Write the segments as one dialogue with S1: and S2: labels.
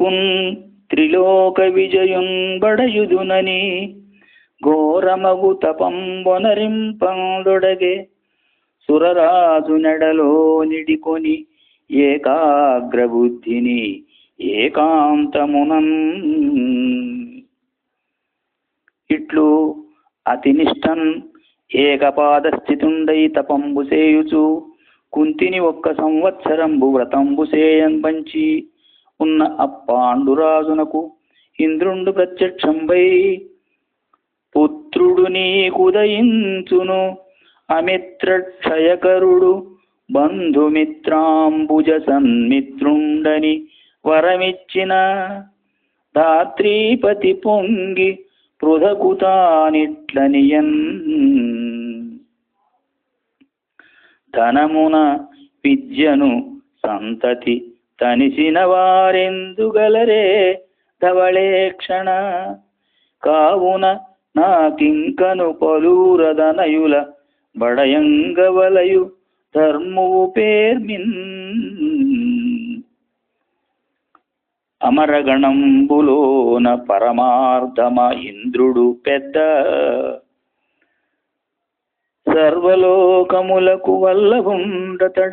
S1: కొడుకున్ త్రిలోక విజయున్ బడయుదునని ఘోరమగు తపంబొనరింపందొడగే సురరాజు నెడలో నిడికొని ఏకాగ్రబుద్ధిని ఏకాంతమునం ఇట్లు అతినిష్టన్ ఏకపాదస్థితుండై తపంబు సేయుచు కుంతిని ఒక్క సంవత్సరంబు వ్రతంబు సేయం పంచి ఉన్న అప్పాండురాజునకు ఇంద్రుండు ప్రత్యక్షంబై పుత్రుడు నీకుదయించును అమిత్రక్షయకరుడు బంధుమిత్రాంబుజ సన్మిత్రుండని వరమిచ్చిన ధాత్రీపతి పొంగి పృథకుతానిట్లనియన్. ధనమున విద్యను సంతతి తనిసిన వారెందుగలరే ధవళేక్షణ కావున నాకింకను పలూరదనయుల బడయంగవలయు ధర్మువు పేర్మిన్. అమరగణంబులోన పరమార్థమ ఇంద్రుడు పెద్ద. సర్వలోకములకు వల్లభుండతడ.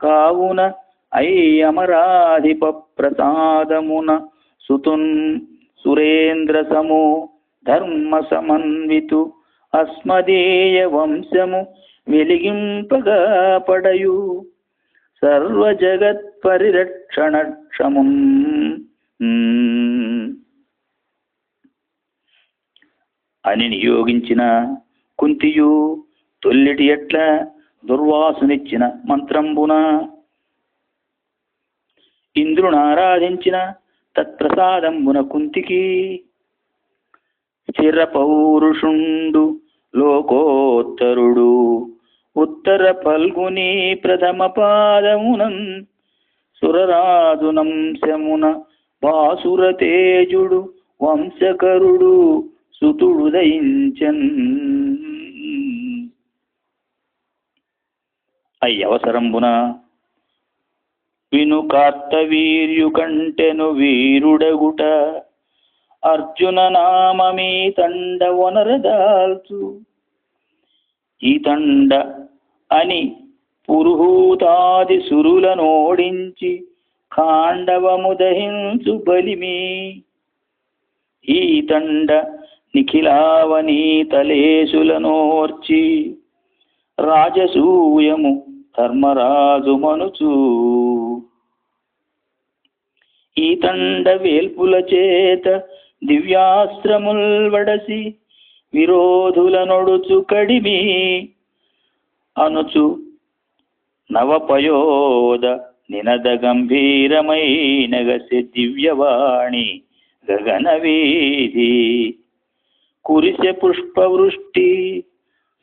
S1: కావున అమరాధిప ప్రసాదమున సుతున్ సురేంద్ర సమో ధర్మ సమన్వితు అస్మదీయ వంశము వెలిగింపగా పడయు సర్వ జగత్ పరిరక్షణక్షమున్ అని నియోగించిన కుంతియు తొల్లిటి ఎట్ల దుర్వాసునిచ్చిన మంత్రంబున ఇంద్రునారాధించిన తత్ప్రసాదంబున కుంతికి. స్థిర పౌరుషుండు లోకోత్తరుడు ఉత్తర పల్గుని ప్రథమ పాదమునం సురరాజునంశమున బాసుర తేజుడు వంశకరుడు సుతుడు దయించన్. అయ్యవసరంబున విను కార్తవీర్యు కంటెను వీరుడగుట. అర్జున నామమీ తండ వనరదాల్చు. ఈ తండ అని పురుహూతాది సురులనోడించి కాండవము దహించు బలిమి. ఈ తండ నిఖిలావనీతలేశులనోర్చి రాజసూయము ధర్మరాజుమనుచూ. ఈ తండ వేల్పుల చేత దివ్యాస్త్రముల్ వడసి విరోధుల నొడుచు కడిమి అనుచు నవపయోద నినద గంభీరమైనగసి దివ్యవాణి గగనవీధి కురిసె పుష్పవృష్టి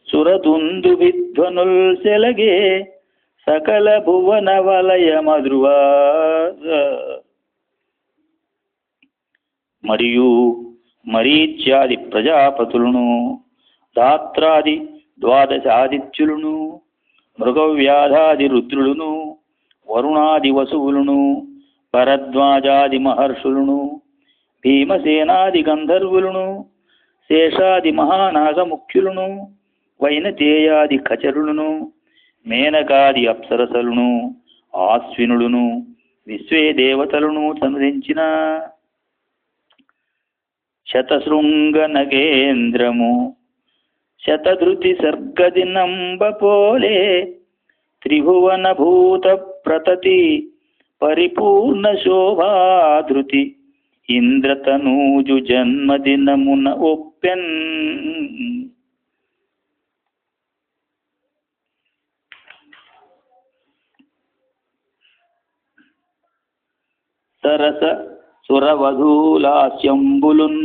S1: సురదుందు విధ్వనుల్ సెలగే సకల భువన వలయ మధువా మరియు మరీచ్యాది ప్రజాపతులను దాత్రాది ద్వాదశాదిత్యులను మృగవ్యాధాది రుద్రులను వరుణాది వసువులను భరద్వాజాది మహర్షులను భీమసేనాది గంధర్వులను శేషాది మహానాగముఖ్యులను వైనతేయాది కచరులను మేనకాది అప్సరసలను ఆశ్వినులను విశ్వే దేవతలను సంహరించిన శతశృంగ నగేంద్రము శతధృతి సర్గదినంబపోలే త్రిభువన భూత ప్రతతి పరిపూర్ణ శోభాధృతి ఇంద్రతనూజు జన్మదినమున ఒప్పెన్. సరస సురవధూలాస్యంబులున్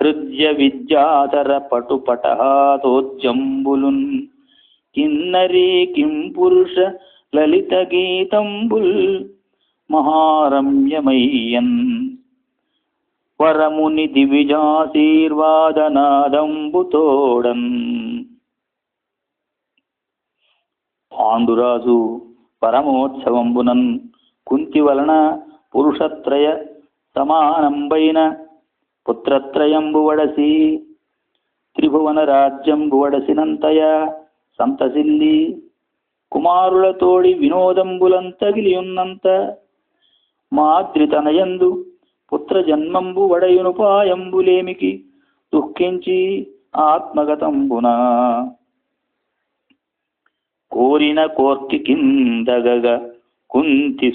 S1: హృద్య విద్యాధర పటుపటహాతోజ్జంబులున్ కిన్నరీ కిం పురుష లలిత గీతంబుల్ మహారమ్యమయ్యన్ వరముని దివిజాశీర్వాదనాదంబుతోడన్ పాండురాజు పరమోత్సవంబునన్ కుంతి వలన పురుషత్రయ సమానంబైన పుత్రత్రయంబువడసి త్రిభువన రాజ్యంబు సంతసిల్లి కుమారులతోడి వినోదంబులంతగిలియున్నంత మాద్రితనయందు పుత్ర జన్మంబు వడయునుపాయంబులేమికి దుఃఖించి ఆత్మగతంబున. కోరిన కోర్కి కిందగగ కుంతి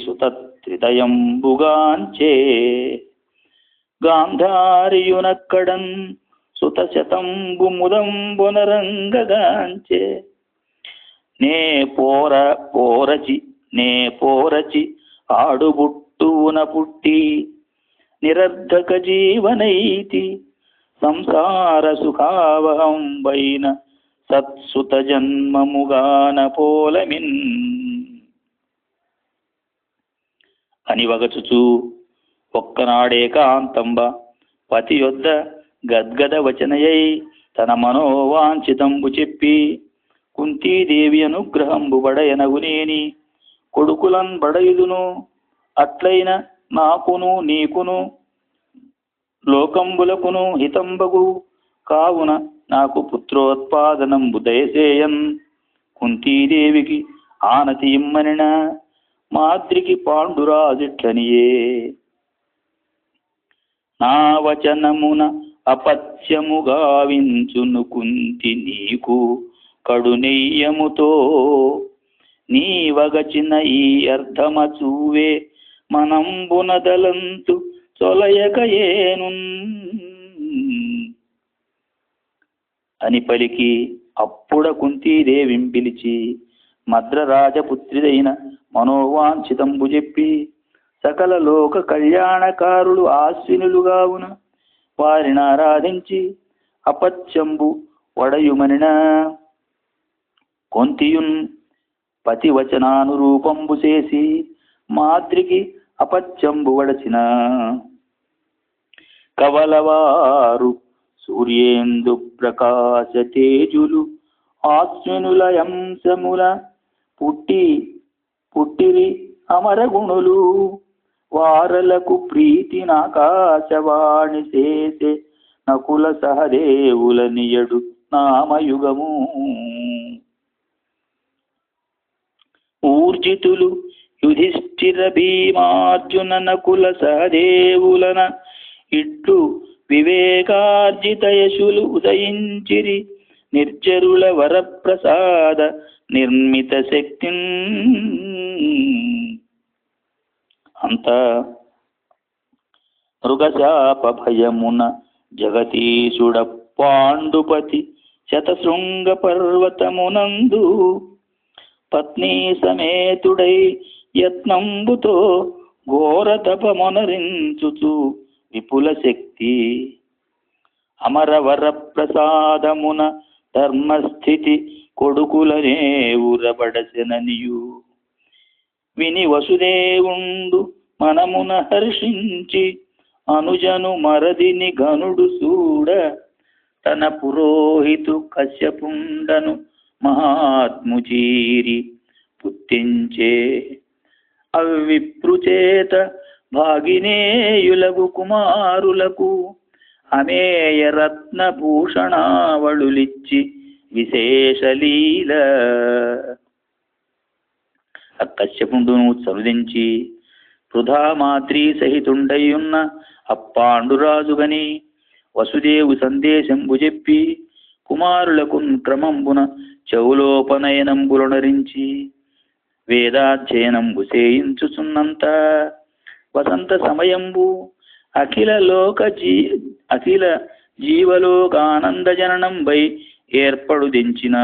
S1: సుతత్రిదయంబుగాంచే గాంధారియునక్కడన్ సుత శతంబు ముదంబునరంగగాంచే నే పోర పోరచి నే పోరచి ఆడుబుట్టున పుట్టి నిరర్ధక జీవనైతి సంసార సుఖావహం వైన సత్సుత జన్మముగాన పోలమిన్. అని వగచుచూ ఒక్కనాడేకాంతంబ పతి యొద్ద గద్గద వచనయై తన మనోవాంఛితంబు చెప్పి కుంతీదేవి అనుగ్రహంబు బడయనగునేని కొడుకులన్ బడయుదును అట్లైన నాకును నీకును లోకంబులకును హితంబగు కావున నాకు పుత్రోత్పాదనంబు దయసేయన్. కుంతీదేవికి ఆనతి ఇమ్మనిన మాద్రికి పాండురాజిట్లనియే. నా వచనమున అపత్యముగా వించును కుంతి నీకు కడునెయ్యముతో నీ వగచిన ఈ అర్ధమ చూవే మనంబునదలంతు చొలయక ఏను అని పలికి అప్పుడ కుంతీదేవిం పిలిచి మద్రరాజపుత్రిదైన మనోవాంఛితంబు చెప్పి సకల లోక కళ్యాణకారులు ఆశ్వినులుగావున వారిని ఆరాధించి అపత్యంబు వడయుమనిన. కొంతియున్ పతివచనానురూపంబు చేసి మాద్రికి అపత్యంబు వడచిన. కవలవారు సూర్యేందు ప్రకాశ తేజులు ఆశ్వినుల యంశముల పుట్టి పుట్టిరి అమరగుణులు. వారలకు ప్రీతి నాకాశవాణి చేసే నకుల సహదేవుల నియడు నామయుగము. ఊర్జితులు యుధిష్ఠిర భీమార్జున నకుల సహదేవులన ఇట్లు వివేకార్జిత యశులు ఉదయించిరి. నిర్జరుల వరప్రసాద నిర్మిత శక్తి. అంత మృగశాప భయమున జగతీశుడ పాండుపతి శతశృంగ పర్వతమునందు పత్ని సమేతుడై యత్నంబుతో ఘోర తపమొనరించుచు విపుల శక్తి. అమరవర ప్రసాదమున ధర్మస్థితి కొడుకులనే ఉరబడసెననియు విని వసుదేవుండు మనమున హర్షించి అనుజను మరదిని గనుడు చూడ తన పురోహితు కశ్యపుండను మహాత్ముచీరి పుట్టించే. అవిప్రుచేత భాగినేయులగు కుమారులకు అమేయ రత్న భూషణావళులిచ్చి విశేషలీల. కశ్యపుండును చరుదించి వృధా మాత్రీ సహితుండయున్న అప్పాండురాజుగని వసుదేవు సందేశంబు చెప్పి కుమారులకు క్రమంబున చెవులోపనయనంబులొనరించి వేదాధ్యయనంబు చేయించుచున్నంత. వసంత సమయంబు అఖిల లోక జీ అఖిల జీవలోకానందజననం బై ఏర్పడు దించిన.